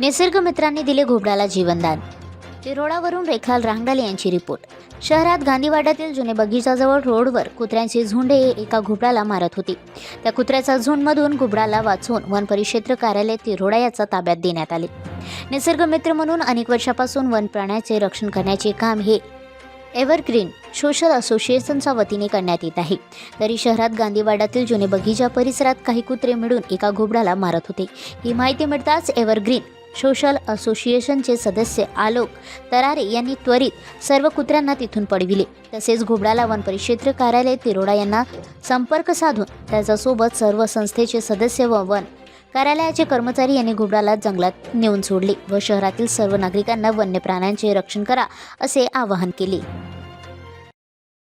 निसर्ग मित्रांनी दिले घोबडाला जीवनदान. तिरोडावरून रेखाल रांगडाले यांची रिपोर्ट. शहरात गांधीवाड्यातील जुने बगीचाजवळ रोडवर कुत्र्यांचे झुंडे हे एका घुबडाला मारत होती. त्या कुत्र्याचा झुंडमधून घुबडाला वाचवून वन परिक्षेत्र कार्यालय तिरोडा याचा ताब्यात देण्यात आले. निसर्ग मित्र म्हणून अनेक वर्षापासून वन प्राण्याचे रक्षण करण्याचे काम हे एव्हरग्रीन सोशल असोसिएशनच्या वतीने करण्यात येत आहे. तरी शहरात गांधीवाड्यातील जुने बगीचा परिसरात काही कुत्रे मिळून एका घोबडाला मारत होते. ही माहिती मिळताच एव्हरग्रीन सोशल असोसिएशनचे सदस्य आलोक तरारे यांनी त्वरित सर्व कुत्र्यांना तिथून पडविले. तसेच घोबडाला वन परिक्षेत्र कार्यालय तिरोडा यांना संपर्क साधून त्याच्यासोबत सर्व संस्थेचे सदस्य व वन कार्यालयाचे कर्मचारी यांनी घोबडाला जंगलात नेऊन सोडले व शहरातील सर्व नागरिकांना वन्य प्राण्यांचे रक्षण करा असे आवाहन केले.